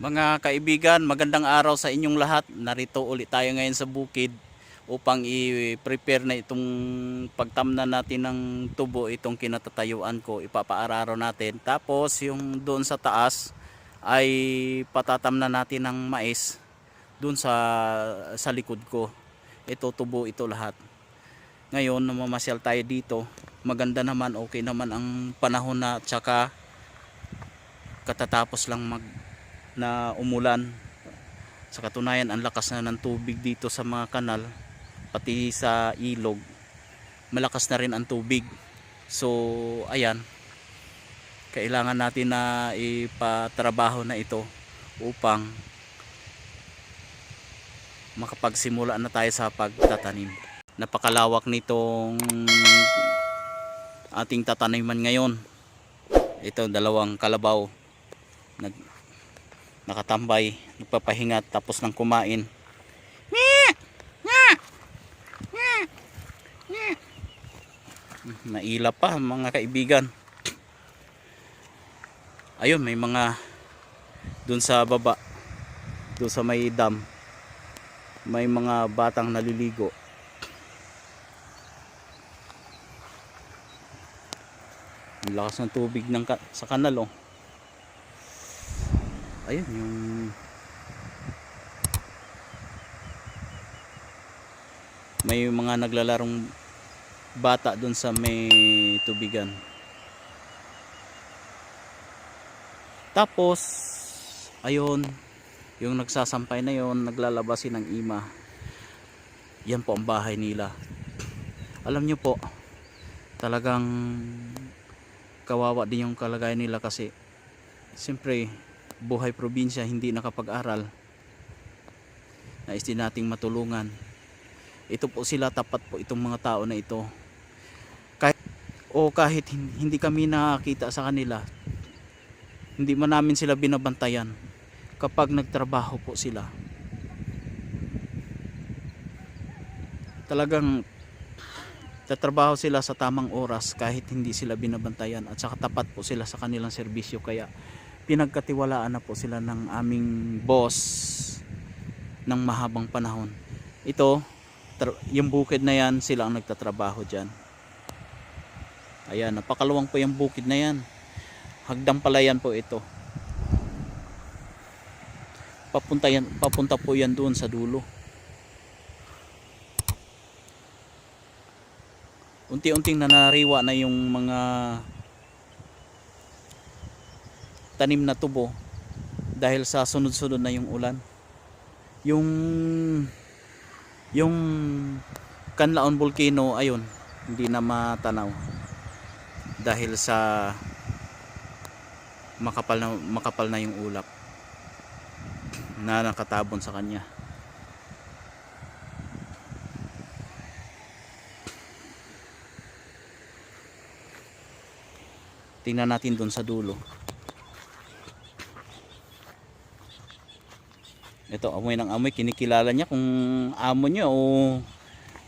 Mga kaibigan, magandang araw sa inyong lahat. Narito ulit tayo ngayon sa bukid upang i-prepare na itong pagtamna natin ng tubo, itong kinatatayuan ko, ipapaararo natin. Tapos yung doon sa taas ay patatamna natin ng mais doon sa, sa likod ko. Ito tubo ito lahat. Ngayon, namamasyal tayo dito. Maganda naman, okay naman ang panahon na tsaka katatapos lang mag na umulan. Sa katunayan ang lakas na ng tubig dito sa mga kanal pati sa ilog malakas na rin ang tubig. So ayan. Kailangan natin na ipatrabaho na ito upang makapagsimula na tayo sa pagtatanim. Napakalawak nitong ating tataniman ngayon. Ito dalawang kalabaw. Nag nakatambay, nagpapahinga tapos ng kumain. Naila pa mga kaibigan. Ayun, may mga dun sa baba, dun sa may dam, may mga batang naliligo. Ang lakas ng tubig ng ka- sa kanal oh ayun yung may mga naglalarong bata doon sa may tubigan. Tapos ayun yung nagsasampay na yon naglalabasin ng ima. Yan po ang bahay nila. Alam nyo po talagang kawawa din yung kalagayan nila kasi siyempre buhay probinsya hindi nakapag-aral. Nais din nating matulungan. Ito po sila tapat po itong mga tao na ito. Kahit o kahit hin- hindi kami nakakita sa kanila hindi man namin sila binabantayan kapag nagtrabaho po sila. Talagang tatrabaho sila sa tamang oras kahit hindi sila binabantayan at saka tapat po sila sa kanilang serbisyo. Kaya pinagkatiwalaan na po sila ng aming boss ng mahabang panahon. Ito, yung bukid na yan, sila ang nagtatrabaho dyan. Ayan, napakaluwang po yung bukid na yan. Hagdang palayan po ito. Papunta, yan, papunta po yan doon sa dulo. Unti-unting nanariwa na yung mga tanim na tubo dahil sa sunod-sunod na yung ulan. Yung yung Canlaon Volcano ayun, hindi na matanaw dahil sa makapal na makapal na yung ulap na nakatabon sa kanya. Tingnan natin doon sa dulo. Ito, amoy ng amoy. Kinikilala niya kung amo niya o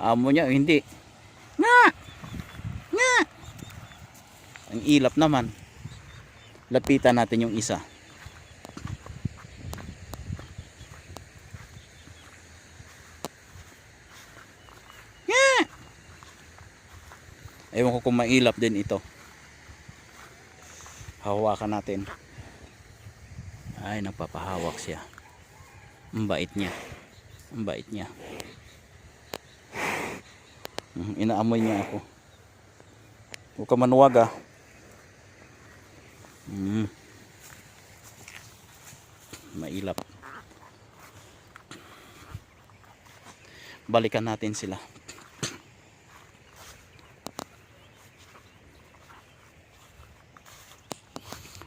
amo niya o hindi. Nga! Nga! Ang ilap naman. Lapitan natin yung isa. Nga! Ewan ko kung mailap din ito. Hawakan natin. Ay, nagpapahawak siya. Ang bait niya. Ang bait niya. Mhm, Inaamoy niya ako. Huwag ka manuwag ah. Mm. Mailap. Balikan natin sila.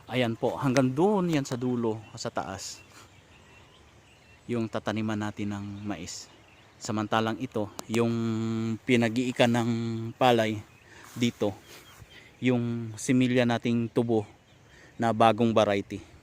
Ayan po, hanggang doon yan sa dulo, sa taas yung tataniman natin ng mais. Samantalang ito, yung pinag-iikan ng palay dito, yung similya nating tubo na bagong variety.